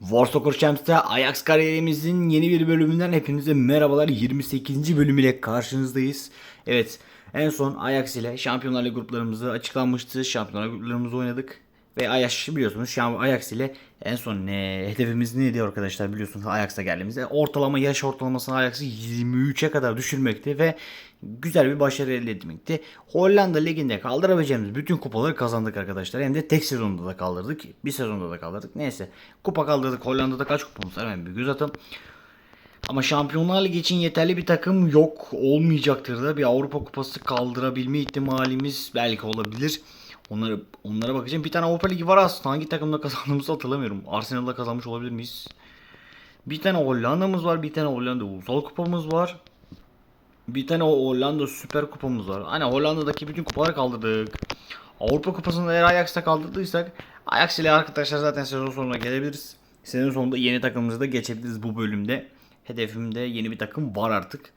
War Soccer Champs'ta Ajax kariyerimizin yeni bir bölümünden hepinize merhabalar. 28. bölüm ile karşınızdayız. Evet en son Ajax ile Şampiyonlar Ligi gruplarımızı açıklanmıştı. Şampiyonlar gruplarımızı oynadık. Ve Ajax biliyorsunuz şu an Ajax ile en son ne, hedefimiz neydi arkadaşlar biliyorsunuz Ajax'a geldiğimizde ortalama yaş ortalamasını Ajax'ı 23'e kadar düşürmekti ve güzel bir başarı elde etmekti. Hollanda liginde kaldırabileceğimiz bütün kupaları kazandık arkadaşlar. Hem de tek sezonda da kaldırdık. Bir sezonda da kaldırdık. Neyse. Kupa kaldırdık. Hollanda'da kaç kupamız var? Hemen bir göz atın. Ama Şampiyonlar Ligi için yeterli bir takım yok. Olmayacaktır da bir Avrupa Kupası kaldırabilme ihtimalimiz belki olabilir. Onlara, onlara bakacağım. Bir tane Avrupa Ligi var aslında. Hangi takımla kazandığımızı hatırlamıyorum. Arsenal'la kazanmış olabilir miyiz? Bir tane Hollanda'mız var. Bir tane Hollanda Ulusal Kupamız var. Bir tane Hollanda Süper Kupamız var. Hani Hollanda'daki bütün kupaları kaldırdık. Avrupa Kupası'nda eğer Ajax'ta kaldırdıysak Ajax ile arkadaşlar zaten sezon sonuna gelebiliriz. Sezon sonunda yeni takımımızı da geçebiliriz bu bölümde. Hedefimde yeni bir takım var artık.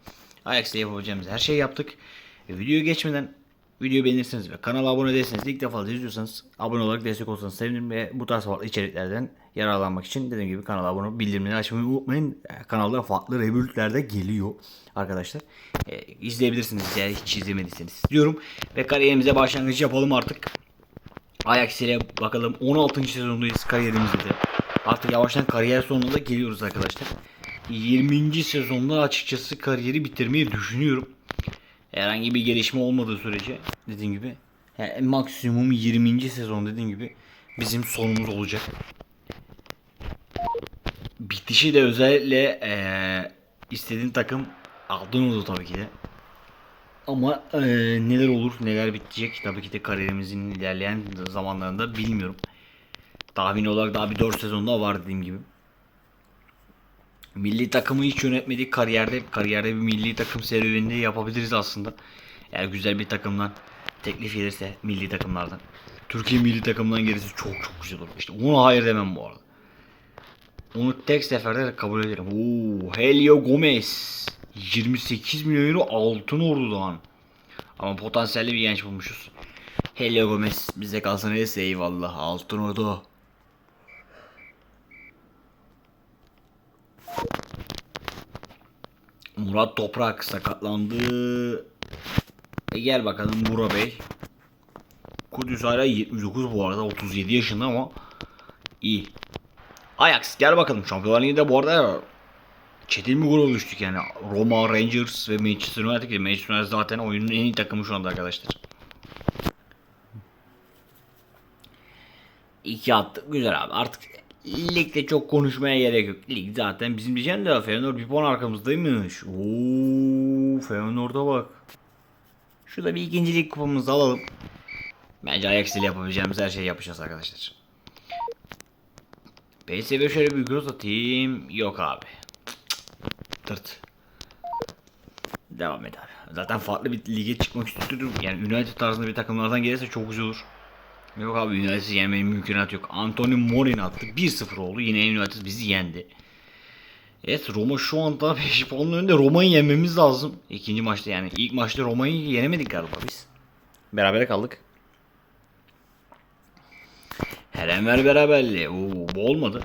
Ajax ile yapabileceğimiz her şeyi yaptık. Videoyu geçmeden videoyu beğenirseniz ve kanala abone değilseniz ilk defa izliyorsanız abone olarak destek olsanız sevinirim ve bu tarz farklı içeriklerden yararlanmak için dediğim gibi kanala abone bildirimleri açmayı unutmayın. E, Kanalda farklı reviews de geliyor arkadaşlar. E, izleyebilirsiniz eğer hiç izlemediyseniz diyorum. Ve kariyerimize başlangıç yapalım artık. Ajax ile bakalım 16. sezondayız kariyerimizde de. Artık yavaştan kariyer sonuna da geliyoruz arkadaşlar. 20. sezonda açıkçası kariyeri bitirmeyi düşünüyorum. Herhangi bir gelişme olmadığı sürece dediğim gibi yani maksimum 20. sezon dediğim gibi bizim sonumuz olacak. Bitişi de özellikle eee istediğim takım aldın oldu tabii ki de. Ama eee, neler olur neler bitecek tabii ki de kariyerimizin ilerleyen zamanlarında bilmiyorum. Tahmin olarak daha bir 4 sezon daha var dediğim gibi. Milli takımı hiç yönetmedik kariyerde kariyerde bir milli takım serüvenini yapabiliriz aslında. Eğer güzel bir takımdan teklif gelirse milli takımlardan. Türkiye milli takımından gelirse çok çok güzel olur. İşte ona hayır demem bu arada. Onu tek seferde kabul ederim. Oo, Helio Gomez. 28 milyon euro altın ordudan. Ama potansiyelli bir genç bulmuşuz. Helio Gomez bize kalsa neyse eyvallah. Altın ordu. Murat Toprak sakatlandı. E gel bakalım Bura Bey. Kudüs hala 79 bu arada 37 yaşında ama iyi. Ajax gel bakalım Şampiyonlar Ligi'nde bu arada çetin bir gol düştük yani. Roma, Rangers ve Manchester United Manchester United zaten oyunun en iyi takımı şu anda arkadaşlar. İki attık güzel abi artık ligde çok konuşmaya gerek yok. Lig zaten bizim diyeceğim de Feyenoord bir puan arkamızdaymış. Ooo Feyenoord'a bak. Şurada bir ikincilik kupamızı alalım. Bence Ajax ile yapabileceğimiz her şeyi yapacağız arkadaşlar. PSV şöyle bir göz atayım. Yok abi. Tırt. Devam et abi. Zaten farklı bir lige çıkmak istiyorum. Yani United tarzında bir takımlardan gelirse çok güzel olur. Yok abi United'i yenmenin mümkünatı yok. Anthony Morin attı. 1-0 oldu. Yine United bizi yendi. Evet Roma şu anda 5 puanın önünde. Roma'yı yenmemiz lazım. İkinci maçta yani. ilk maçta Roma'yı yenemedik galiba biz. Berabere kaldık. Herenver beraberliği. Oo, bu olmadı.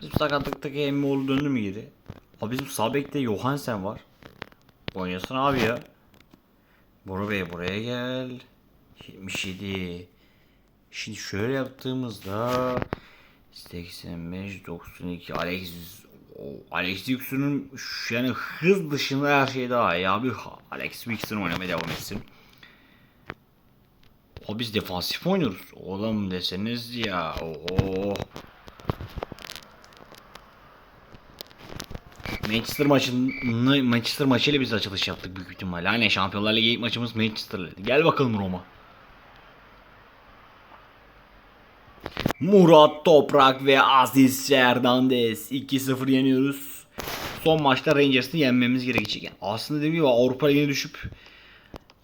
Bizim sakatlıktaki Emmoğlu döndü mü geri? Abi bizim sağ bekte Johansen var. Oynasın abi ya. Bora Bey buraya gel. 77. Şimdi şöyle yaptığımızda 85 92 Alex Alex Dixon'un yani hız dışında her şey daha iyi abi. Alex Dixon oynamaya devam etsin. O biz defansif oynuyoruz. Oğlum deseniz ya. Oho. Manchester maçını Manchester maçıyla biz açılış yaptık büyük ihtimalle. Aynen Şampiyonlar Ligi maçımız Manchester'la. Gel bakalım Roma. Murat Toprak ve Aziz Hernandez 2-0 yeniyoruz. Son maçta Rangers'ı yenmemiz gerekecek. Yani aslında dediğim gibi Avrupa Ligi'ne düşüp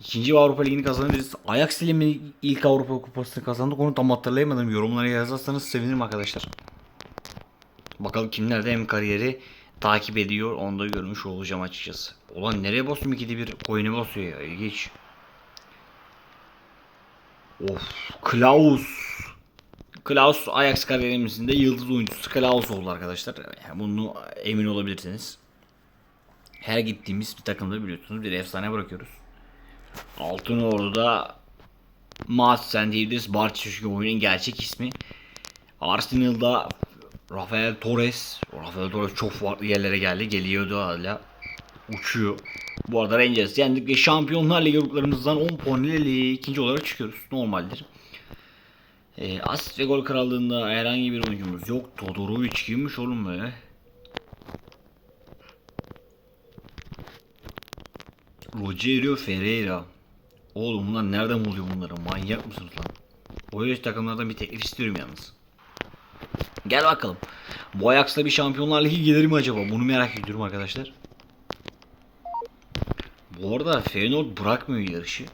ikinci Avrupa Ligi'ni kazanabiliriz. Ajax ile mi ilk Avrupa Kupası'nı kazandık onu tam hatırlayamadım. Yorumlara yazarsanız sevinirim arkadaşlar. Bakalım kimler de hem kariyeri takip ediyor onu da görmüş olacağım açıkçası. Ulan nereye basıyorum ikide bir oyunu basıyor ya ilginç. Of Klaus. Klaus Ajax kariyerimizin de yıldız oyuncusu Klaus oldu arkadaşlar. Yani bunu emin olabilirsiniz. Her gittiğimiz bir takımda biliyorsunuz bir efsane bırakıyoruz. Altın Ordu'da Madsen diyebiliriz. Barçişki oyunun gerçek ismi. Arsenal'da Rafael Torres. Rafael Torres çok farklı yerlere geldi. Geliyordu hala. Uçuyor. Bu arada Rangers yendik ve Şampiyonlar Ligi gruplarımızdan 10 puan ile ikinci olarak çıkıyoruz. Normaldir. E, asist ve gol krallığında herhangi bir oyuncumuz yok. Todorovic kimmiş oğlum be? Rogerio Ferreira. Oğlum bunlar nereden buluyor bunları? Manyak mısınız lan? O yaş takımlardan bir teklif istiyorum yalnız. Gel bakalım. Bu Ajax'la bir Şampiyonlar Ligi gelir mi acaba? Bunu merak ediyorum arkadaşlar. Bu arada Feyenoord bırakmıyor yarışı.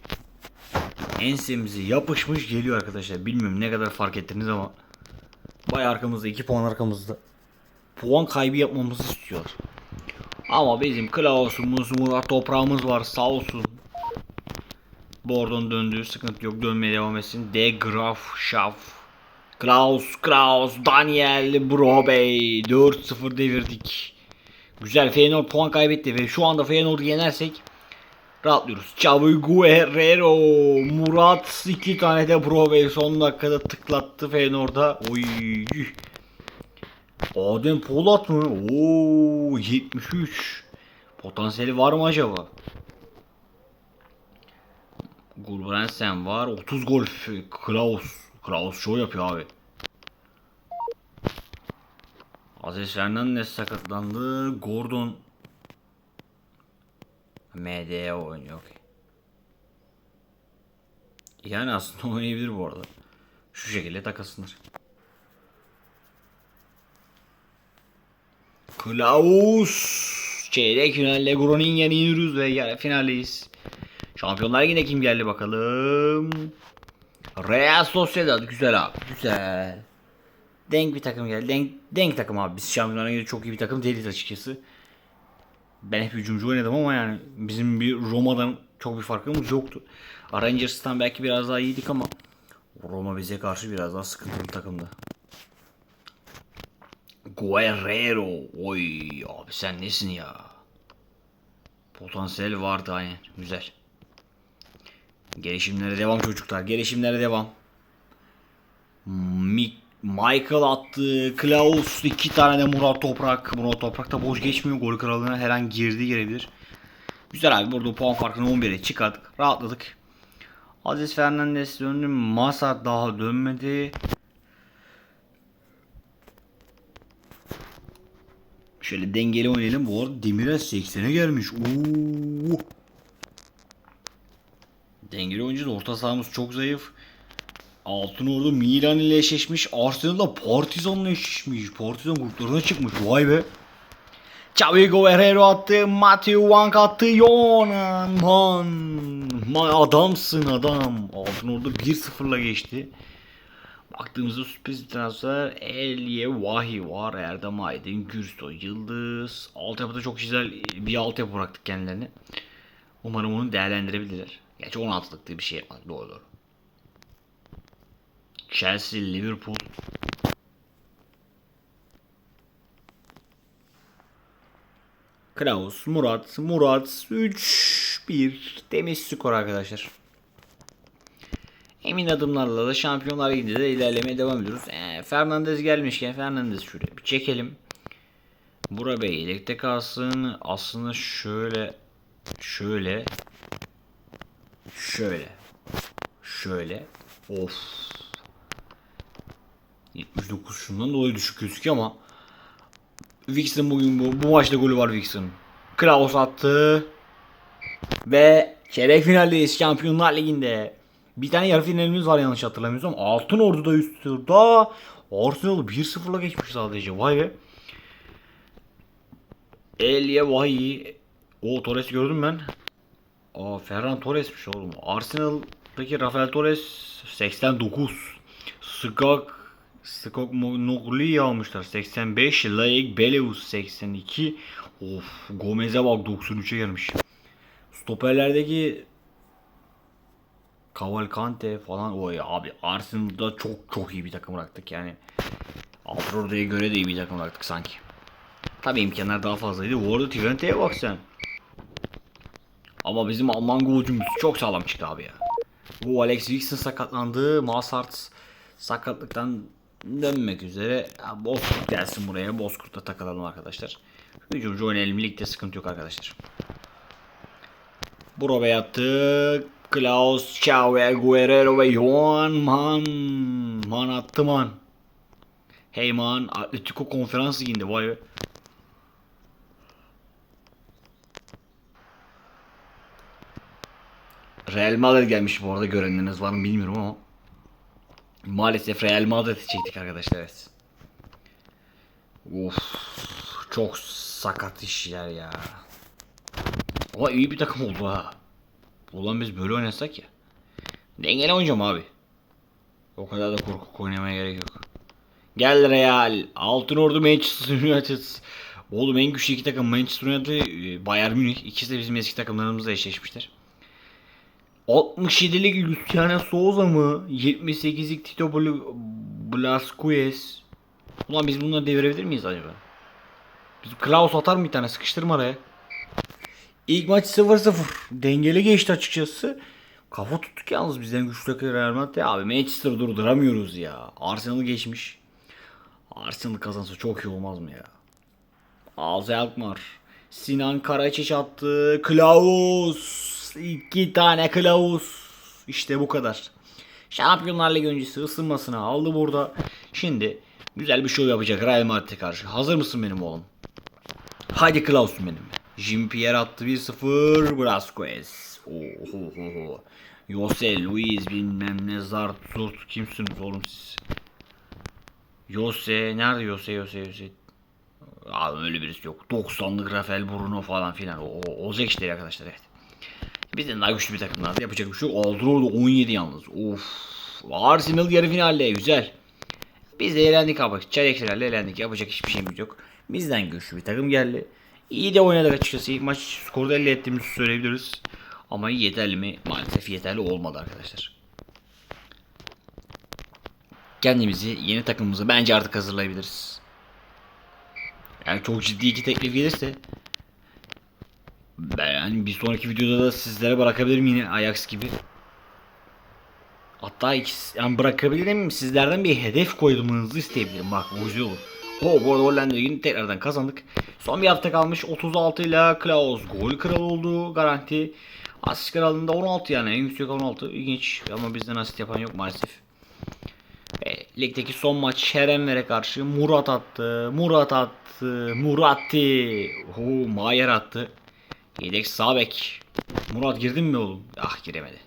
Ensemize yapışmış geliyor arkadaşlar. Bilmiyorum ne kadar fark ettiniz ama. Bay arkamızda 2 puan arkamızda. Puan kaybı yapmamızı istiyorlar. Ama bizim Klaus'umuz, Murat toprağımız var sağ olsun. Bordon döndü sıkıntı yok dönmeye devam etsin. De Graf Schaff. Klaus, Klaus, Daniel, Brobey 4-0 devirdik. Güzel Feyenoord puan kaybetti ve şu anda Feyenoord'u yenersek rahatlıyoruz. Xavi Guerrero, Murat iki tane de Brobey son dakikada tıklattı Feyenoord'a. Oy. Adem Polat mı? Oo 73. Potansiyeli var mı acaba? Gulbrandsen var. 30 gol. Klaus. Klaus show yapıyor abi. Aziz Fernandez sakatlandı. Gordon MD'ye oynuyor. okey. Yani aslında oynayabilir bu arada. Şu şekilde takasınlar. Klaus Çeyrek finalle Groningen'i yeniyoruz ve finaldeyiz. Şampiyonlar yine kim geldi bakalım. Real Sociedad güzel abi güzel. Denk bir takım geldi. Denk, denk takım abi. Biz Şampiyonlar Ligi'nde çok iyi bir takım değiliz açıkçası. Ben hep hücumcu oynadım ama yani bizim bir Roma'dan çok bir farkımız yoktu. Rangers'tan belki biraz daha iyiydik ama Roma bize karşı biraz daha sıkıntılı takımdı. Guerrero. Oy abi sen nesin ya? Potansiyel vardı aynen. Güzel. Gelişimlere devam çocuklar. Gelişimlere devam. Mi Michael attı. Klaus iki tane de Murat Toprak. Murat Toprak da boş geçmiyor. Gol kralına her an girdi gelebilir. Güzel abi burada puan farkını 11'e çıkardık. Rahatladık. Aziz Fernandez döndü. Masa daha dönmedi. Şöyle dengeli oynayalım. Bu arada Demirel 80'e gelmiş. Oo. Dengeli oyuncu da orta sahamız çok zayıf. Altın Ordu Milan ile eşleşmiş. Arsenal'da Partizan'la eşleşmiş. Partizan gruplarına çıkmış. Vay be. Xavi Guerrero attı. Matthew Wank attı. Yonan man. Man adamsın adam. Altın Ordu 1-0'la geçti. Baktığımızda sürpriz transfer Elye Vahi var. Erdem Aydın, Gürsto, Yıldız. Altyapıda çok güzel bir altyapı bıraktık kendilerine. Umarım onu değerlendirebilirler. Gerçi 16'lık diye bir şey yapmadık. Doğru doğru. Chelsea, Liverpool. Kraus, Murat, Murat 3-1 temiz skor arkadaşlar. Emin adımlarla da Şampiyonlar Ligi'nde de ilerlemeye devam ediyoruz. Ee, Fernandez gelmişken Fernandez şuraya bir çekelim. Bura Bey yedekte kalsın. Aslında şöyle şöyle şöyle şöyle of 79 şundan dolayı düşük gözüküyor ama Vixen bugün bu, bu maçta golü var Vixen. Klaus attı. Ve çeyrek finaldeyiz Şampiyonlar Ligi'nde. Bir tane yarı finalimiz var yanlış hatırlamıyorsam. Altın Ordu'da üst turda Arsenal 1-0'la geçmiş sadece. Vay be. Elie Vahiy. O Torres gördüm ben. Aa Ferran Torres'miş oğlum. Arsenal'daki Rafael Torres 89. Skak Skok Noglu'yu almışlar 85. Laik Beleus 82. Of Gomez'e bak 93'e gelmiş. Stoperlerdeki Cavalcante falan. Oy abi Arsenal'da çok çok iyi bir takım bıraktık yani. Avrupa'ya göre de iyi bir takım bıraktık sanki. Tabii imkanlar daha fazlaydı. Bu arada Twente'ye bak sen. Ama bizim Alman golcümüz çok sağlam çıktı abi ya. Bu Alex Wilson sakatlandı. Masart sakatlıktan dönmek üzere. Ya, Bozkurt gelsin buraya. Bozkurt'ta takılalım arkadaşlar. Hücumcu oynayalım. Ligde sıkıntı yok arkadaşlar. Brobe attık. Klaus, Chauve, Guerrero ve Johan Man. Man attı man. Hey man. Atletico konferans liginde vay be. Real Madrid gelmiş bu arada görenleriniz var mı bilmiyorum ama. Maalesef Real Madrid'i çektik arkadaşlar evet. Of çok sakat işler ya. Ama iyi bir takım oldu ha. Ulan biz böyle oynasak ya. Dengeli oynayacağım abi. O kadar da korkuk oynamaya gerek yok. Gel Real. Altın Ordu Manchester United. Oğlum en güçlü iki takım Manchester United e, Bayern Münih. İkisi de bizim eski takımlarımızla eşleşmişler. 67'lik Luciano Souza mı? 78'lik Tito Bl- Blasquez. Ulan biz bunları devirebilir miyiz acaba? Biz Klaus atar mı bir tane sıkıştırma araya. İlk maç 0-0. Dengeli geçti açıkçası. Kafa tuttuk yalnız bizden güçlü takım Real Madrid. Abi Manchester durduramıyoruz ya. Arsenal'ı geçmiş. Arsenal kazansa çok iyi olmaz mı ya? Ağzı Alkmaar. Sinan Karaçiç attı. Klaus. İki tane Klaus. İşte bu kadar. Şampiyonlar Ligi öncesi ısınmasını aldı burada. Şimdi güzel bir show yapacak Real Madrid'e karşı. Hazır mısın benim oğlum? Hadi Klaus'um benim. Jean-Pierre attı 1-0. Brasquez. Oho. Jose Luis bilmem ne zart zurt kimsiniz oğlum siz? Jose nerede Jose Jose Jose? Abi öyle birisi yok. 90'lık Rafael Bruno falan filan. O, o, olacak işleri arkadaşlar evet. Bizden daha güçlü bir takımlardı. Yapacak bir şey yok. Aldırıyordu 17 yalnız. Of. Arsenal yarı finalde. Güzel. Biz de elendik abi. Çaylakçılarla elendik. Yapacak hiçbir şeyimiz yok. Bizden güçlü bir takım geldi. İyi de oynadık açıkçası. İlk maç skorda elde ettiğimizi söyleyebiliriz. Ama yeterli mi? Maalesef yeterli olmadı arkadaşlar. Kendimizi yeni takımımızı bence artık hazırlayabiliriz. Yani çok ciddi iki teklif gelirse ben yani bir sonraki videoda da sizlere bırakabilirim yine Ajax gibi. Hatta ikisi, yani bırakabilirim sizlerden bir hedef koymanızı isteyebilirim. Bak bu güzel olur. Ho bu arada Hollanda Ligi'ni tekrardan kazandık. Son bir hafta kalmış 36 ile Klaus gol kralı oldu garanti. Asist kralında 16 yani en yüksek 16 ilginç ama bizden asist yapan yok maalesef. Ve ligdeki son maç Şerenver'e karşı Murat attı. Murat attı. Muratti. Ho Mayer attı. Yedek sağ bek. Murat girdin mi oğlum? Ah giremedi.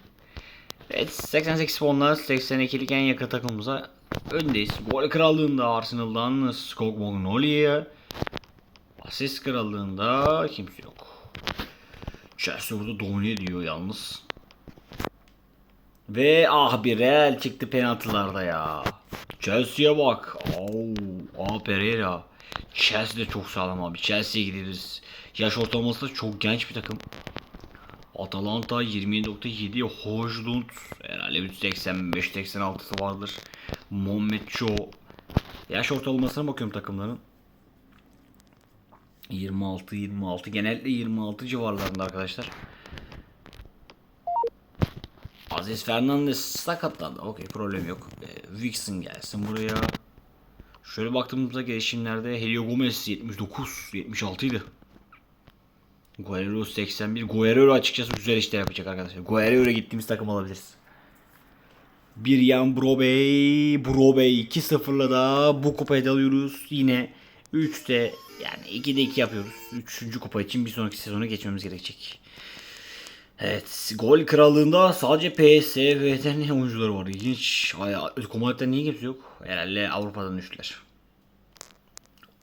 Evet 88 puanla 82'lik en yakın takımımıza öndeyiz. Gol krallığında Arsenal'dan Skok Magnolia. Asist krallığında kimse yok. Chelsea burada domine ediyor yalnız. Ve ah bir Real çıktı penaltılarda ya. Chelsea'ye bak. Oo, ah Pereira. Chelsea de çok sağlam abi. Chelsea'ye gideriz. Yaş ortalaması da çok genç bir takım. Atalanta 27.7 Hojlund herhalde 85-86'sı vardır. Mohamed Yaş ortalamasına bakıyorum takımların. 26-26 genellikle 26 civarlarında arkadaşlar. Aziz Fernandez sakatlandı. Okey problem yok. Ee, Vixen gelsin buraya. Şöyle baktığımızda gelişimlerde Helio Gomez 79, 76 idi. Guerrero 81. Guerrero açıkçası güzel işler yapacak arkadaşlar. Guerrero'ya gittiğimiz takım alabiliriz. Bir yan Brobey. Brobey 2-0'la da bu kupayı da alıyoruz. Yine 3'te yani 2'de 2 yapıyoruz. 3. kupa için bir sonraki sezona geçmemiz gerekecek. Evet, gol krallığında sadece PS ve yetenli oyuncuları var. İlginç. Madrid'den niye kimse yok? Herhalde Avrupa'dan düştüler.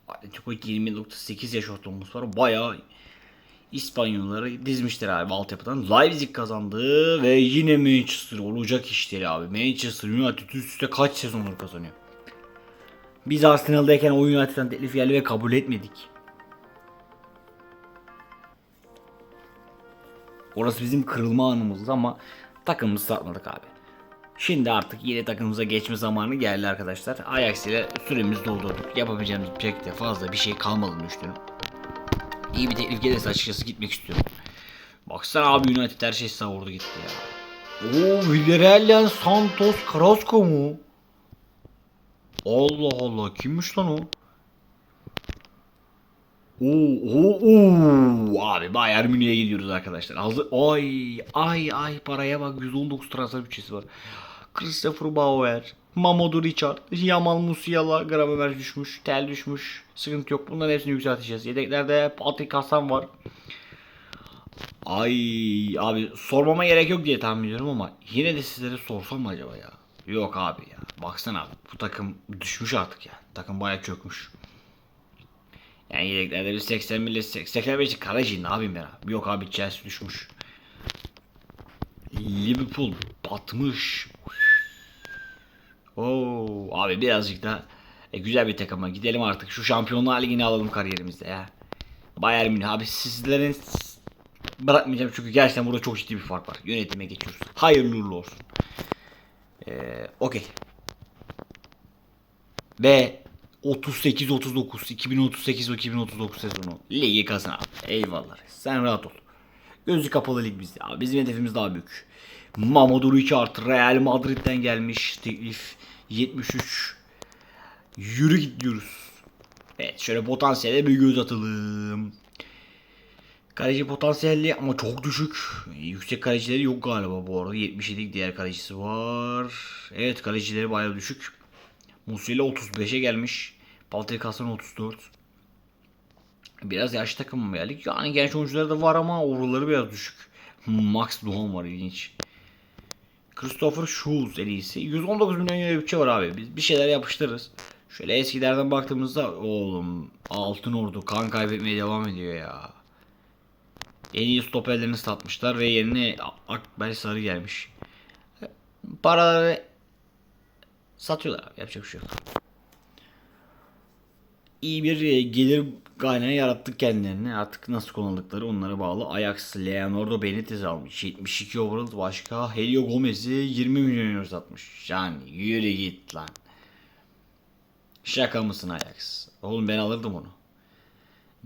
Atletico 20.8 yaş ortalamamız var. Bayağı İspanyolları dizmişler abi altyapıdan. Leipzig kazandı ve yine Manchester olacak işleri abi. Manchester United üst üste kaç sezonlar kazanıyor. Biz Arsenal'dayken o United'dan teklif geldi ve kabul etmedik. Orası bizim kırılma anımız ama takımımızı satmadık abi. Şimdi artık yeni takımımıza geçme zamanı geldi arkadaşlar. Ajax ile süremizi doldurduk. Yapabileceğimiz pek de fazla bir şey kalmadığını düşünüyorum. İyi bir teklif gelirse açıkçası gitmek istiyorum. Baksana abi United her şey savurdu gitti ya. Oo Villarreal'den Santos Carrasco mu? Allah Allah kimmiş lan o? Oo, oo. Abi Bayern Münih'e gidiyoruz arkadaşlar. Hazır. Ay ay ay paraya bak 119 transfer bütçesi var. Christopher Bauer, Mamadou Richard, Yamal Musiala, Gravenberch düşmüş, Tel düşmüş. Sıkıntı yok. Bunların hepsini yükselteceğiz. Yedeklerde Patrick Hasan var. Ay abi sormama gerek yok diye tahmin ediyorum ama yine de sizlere sorsam acaba ya? Yok abi ya. Baksana bu takım düşmüş artık ya. Takım bayağı çökmüş. Yani yedeklerde bir 80 milli 85 kaleci ne yapayım ben abi? Yok abi Chelsea düşmüş. Liverpool batmış. Oo abi birazcık da e, güzel bir takıma gidelim artık. Şu Şampiyonlar Ligi'ni alalım kariyerimizde ya. Bayern Münih abi sizlerin bırakmayacağım çünkü gerçekten burada çok ciddi bir fark var. Yönetime geçiyoruz. Hayırlı uğurlu olsun. Ee, Okey. Ve 38-39 2038-2039 sezonu ligi kazan abi. Eyvallah. Sen rahat ol. Gözü kapalı lig bizde abi. Bizim hedefimiz daha büyük. Mamadou Richard Real Madrid'den gelmiş teklif 73. Yürü gidiyoruz. Evet şöyle potansiyele bir göz atalım. Kaleci potansiyelli ama çok düşük. Yüksek kalecileri yok galiba bu arada. 77 diğer kalecisi var. Evet kalecileri bayağı düşük. Musiala 35'e gelmiş. Patrick Hasan 34. Biraz yaşlı takım mı geldik? Yani genç oyuncuları da var ama overall'ları biraz düşük. Max Duhan var ilginç. Christopher Schulz en iyisi. 119 milyon euro bütçe var abi. Biz bir şeyler yapıştırırız. Şöyle eskilerden baktığımızda oğlum Altın Ordu kan kaybetmeye devam ediyor ya. En iyi stoperlerini satmışlar ve yerine Akbel Sarı gelmiş. Paraları satıyorlar abi yapacak bir şey yok. İyi bir e, gelir kaynağı yarattık kendilerine. Artık nasıl kullanıldıkları onlara bağlı. Ajax Leonardo Benitez almış. 72 overall başka. Helio Gomez'i 20 milyon euro satmış. Yani yürü git lan. Şaka mısın Ajax? Oğlum ben alırdım onu.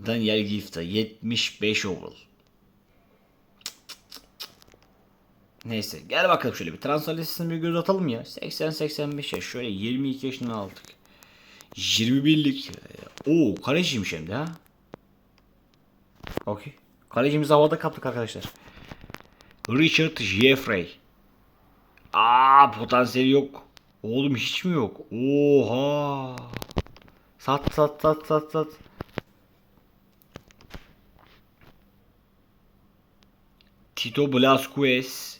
Daniel Gifta 75 overall. Neyse gel bakalım şöyle bir transfer listesine bir göz atalım ya. 80-85 yaş şöyle 22 yaşından aldık. 21'lik. Oo kaleciymiş hem de ha. Okey. Kalecimizi havada kaptık arkadaşlar. Richard Jeffrey. Aa potansiyeli yok. Oğlum hiç mi yok? Oha. Sat sat sat sat sat. Tito Blasquez.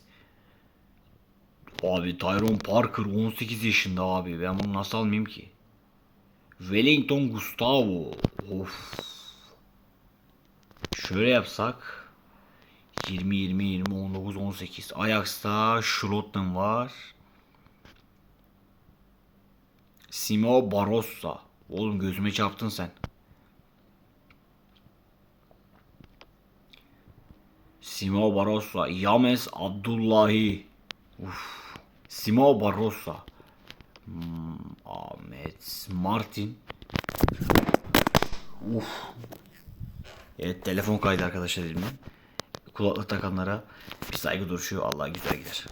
Abi Tyrone Parker 18 yaşında abi. Ben bunu nasıl almayayım ki? Wellington Gustavo. Of. Şöyle yapsak. 20 20 20 19 18. Ajax'ta Schrotten var. Simo Barossa. Oğlum gözüme çarptın sen. Simo Barossa. Yames Abdullahi. Uf. Simo Barossa. Hmm, Ahmet Martin. Uf. Evet telefon kaydı arkadaşlar elimden. Kulaklık takanlara bir saygı duruşu Allah güzel gider.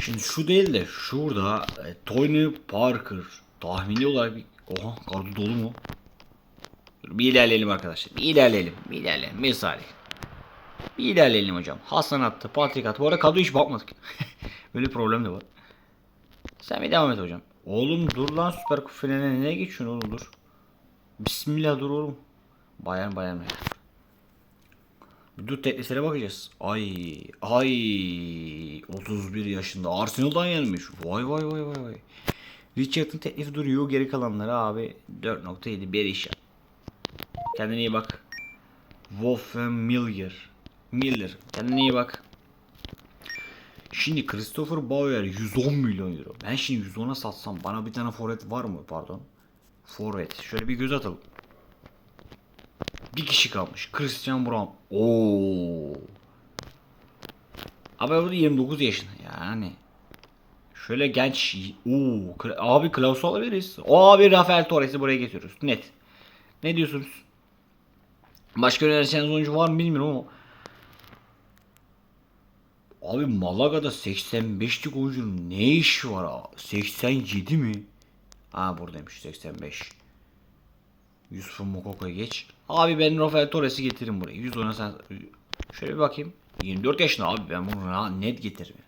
Şimdi şu değil de şurada e, Tony Parker tahmini olarak bir oha kartı dolu mu? Dur, bir ilerleyelim arkadaşlar. Bir ilerleyelim. Bir ilerleyelim. Misali. Bir ilerleyelim hocam. Hasan attı. Patrick attı. Bu arada kadro hiç bakmadık. Böyle bir problem de var. Sen bir devam et hocam. Oğlum dur lan süper kup finaline nereye geçiyorsun oğlum dur. Bismillah dur oğlum. Bayan bayan ya. Dur tekliflere bakacağız. Ay ay 31 yaşında Arsenal'dan gelmiş. Vay vay vay vay vay. Richard'ın teklifi duruyor. Geri kalanları abi 4.7 Berisha. Kendine iyi bak. Wolfram Miller. Miller. Kendine iyi bak. Şimdi Christopher Bauer 110 milyon euro. Ben şimdi 110'a satsam bana bir tane forvet var mı? Pardon. Forvet. Şöyle bir göz atalım. Bir kişi kalmış. Christian Brown. Oo. Abi da 29 yaşında yani. Şöyle genç. Oo, abi Klaus'u alabiliriz. O abi Rafael Torres'i buraya getiriyoruz. Net. Ne diyorsunuz? Başka önereceğiniz oyuncu var mı bilmiyorum ama. Abi Malaga'da 85'lik oyuncunun ne işi var abi? 87 mi? Aa buradaymış 85. Yusuf Mokoko'ya geç. Abi ben Rafael Torres'i getiririm buraya. 100 ona sen... Şöyle bir bakayım. 24 yaşında abi ben bunu net getiririm.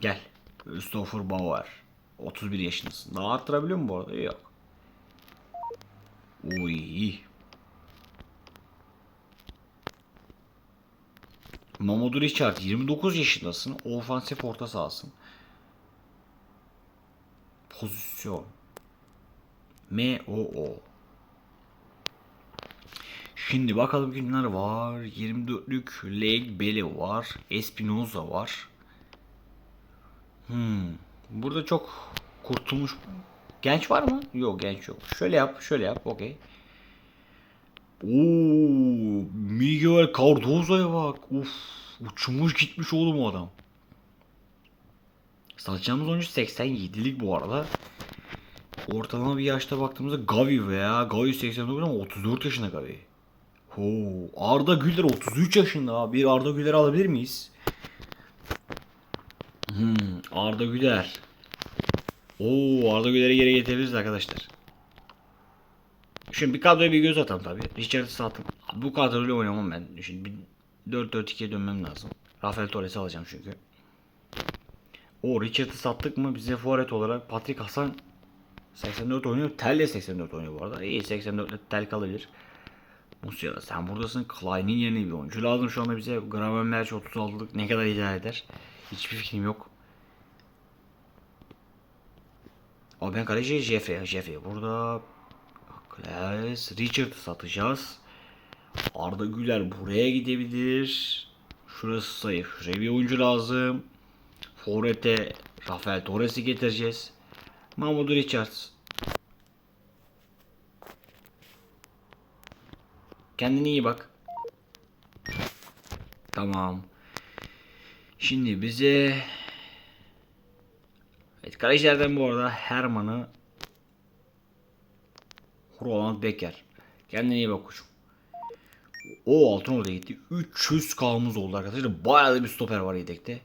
Gel. Christopher Bauer. 31 yaşındasın. Daha arttırabiliyor mu bu arada? Yok. Uy. Mamadou Richard 29 yaşındasın. Ofansif orta sahasın. Pozisyon. M-O-O. Şimdi bakalım kimler var. 24'lük Leg Bele var. Espinoza var. Hmm. Burada çok kurtulmuş genç var mı? Yok genç yok. Şöyle yap, şöyle yap. Okey. Oo, Miguel Cardoza'ya bak. Uf, uçmuş gitmiş oğlum o adam. Satacağımız oyuncu 87'lik bu arada. Ortalama bir yaşta baktığımızda Gavi veya Gavi 89 ama 34 yaşında Gavi. Oo, Arda Güler 33 yaşında. Bir Arda Güler alabilir miyiz? Hmm, Arda Güler. Oo, Arda Güler'i geri getirebiliriz arkadaşlar. Şimdi bir kadroya bir göz atalım tabi. Richard'ı sattım. Bu kadroyla oynamam ben. Şimdi bir 4-4-2'ye dönmem lazım. Rafael Torres'i alacağım çünkü. O Richard'ı sattık mı bize forvet olarak Patrick Hasan 84 oynuyor. Tel de 84 oynuyor bu arada. İyi 84 ile Tel kalabilir. Musiala sen buradasın. Klein'in yerine bir oyuncu lazım şu anda bize. Gravenberch 36'lık ne kadar idare eder? Hiçbir fikrim yok. Ama ben kaleci Jeffrey. Jeffrey burada. Klaes. Richard satacağız. Arda Güler buraya gidebilir. Şurası zayıf. Şuraya bir oyuncu lazım. Forvet'e Rafael Torres'i getireceğiz. Mahmut Richards. Kendine iyi bak. Tamam. Şimdi bize Evet kalecilerden bu arada Herman'ı Roland Becker. Kendine iyi bak koçum. O altın orada gitti. 300 kalmız oldu arkadaşlar. Bayağı da bir stoper var yedekte.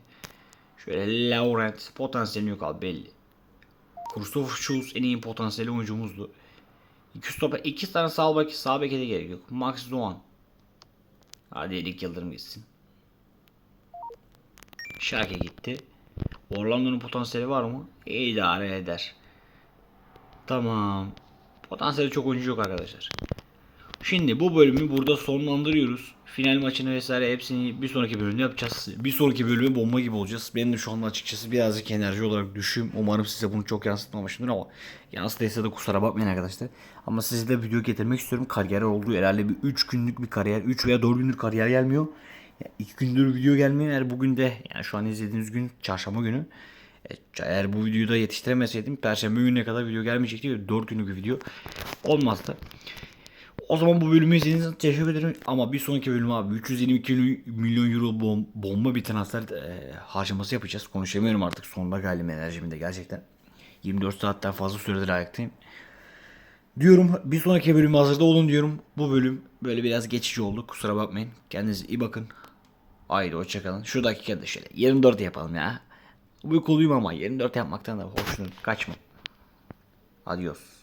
Şöyle Laurent potansiyeli yok abi belli. Christopher Schulz en iyi potansiyeli oyuncumuzdu. İki stoper, iki tane sağ bek, sağ beke de gerek yok. Max Doğan. Hadi Erik Yıldırım gitsin. Şarkı gitti. Orlando'nun potansiyeli var mı? İdare eder. Tamam. Potansiyeli çok oyuncu yok arkadaşlar. Şimdi bu bölümü burada sonlandırıyoruz. Final maçını vesaire hepsini bir sonraki bölümde yapacağız. Bir sonraki bölümü bomba gibi olacağız. Benim de şu anda açıkçası birazcık enerji olarak düşüğüm. Umarım size bunu çok yansıtmamışımdır ama yansıtıysa da kusura bakmayın arkadaşlar. Ama size de video getirmek istiyorum. Kariyer olduğu herhalde bir 3 günlük bir kariyer. 3 veya 4 günlük kariyer gelmiyor. 2 gündür video gelmiyor. Eğer bugün de yani şu an izlediğiniz gün çarşamba günü. E, Eğer bu videoyu da yetiştiremeseydim perşembe gününe kadar video gelmeyecekti. 4 günlük video olmazdı. O zaman bu bölümü izlediğiniz için teşekkür ederim. Ama bir sonraki bölüm abi 322 milyon euro bom- bomba bir transfer e, harcaması yapacağız. Konuşamıyorum artık sonunda geldim enerjimin de gerçekten. 24 saatten fazla süredir ayaktayım. Diyorum bir sonraki bölümü hazırda olun diyorum. Bu bölüm böyle biraz geçici oldu. Kusura bakmayın. Kendinize iyi bakın. Haydi hoşçakalın. Şu dakikada şöyle 24 yapalım ya. Uykuluyum ama 24 yapmaktan da hoşnut. Kaçma. Adios.